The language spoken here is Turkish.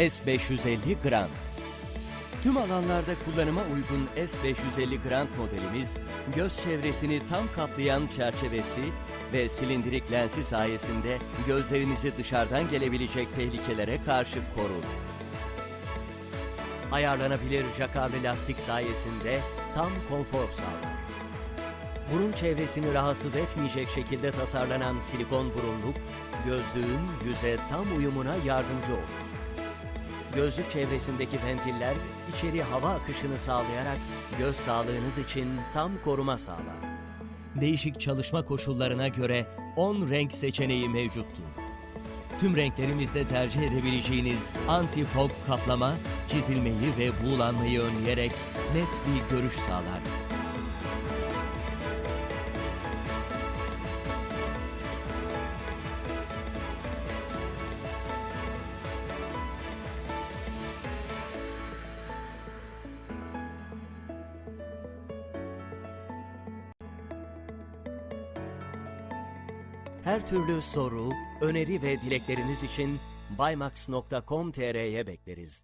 S550 Grand. Tüm alanlarda kullanıma uygun S550 Grand modelimiz, göz çevresini tam kaplayan çerçevesi ve silindirik lensi sayesinde gözlerinizi dışarıdan gelebilecek tehlikelere karşı korur. Ayarlanabilir jakarlı lastik sayesinde tam konfor sağlar. Burun çevresini rahatsız etmeyecek şekilde tasarlanan silikon burunluk, gözlüğün yüze tam uyumuna yardımcı olur. Gözlük çevresindeki ventiller içeri hava akışını sağlayarak göz sağlığınız için tam koruma sağlar. Değişik çalışma koşullarına göre 10 renk seçeneği mevcuttur. Tüm renklerimizde tercih edebileceğiniz anti-fog kaplama, çizilmeyi ve buğulanmayı önleyerek net bir görüş sağlar. Her türlü soru, öneri ve dilekleriniz için baymax.com.tr'ye bekleriz.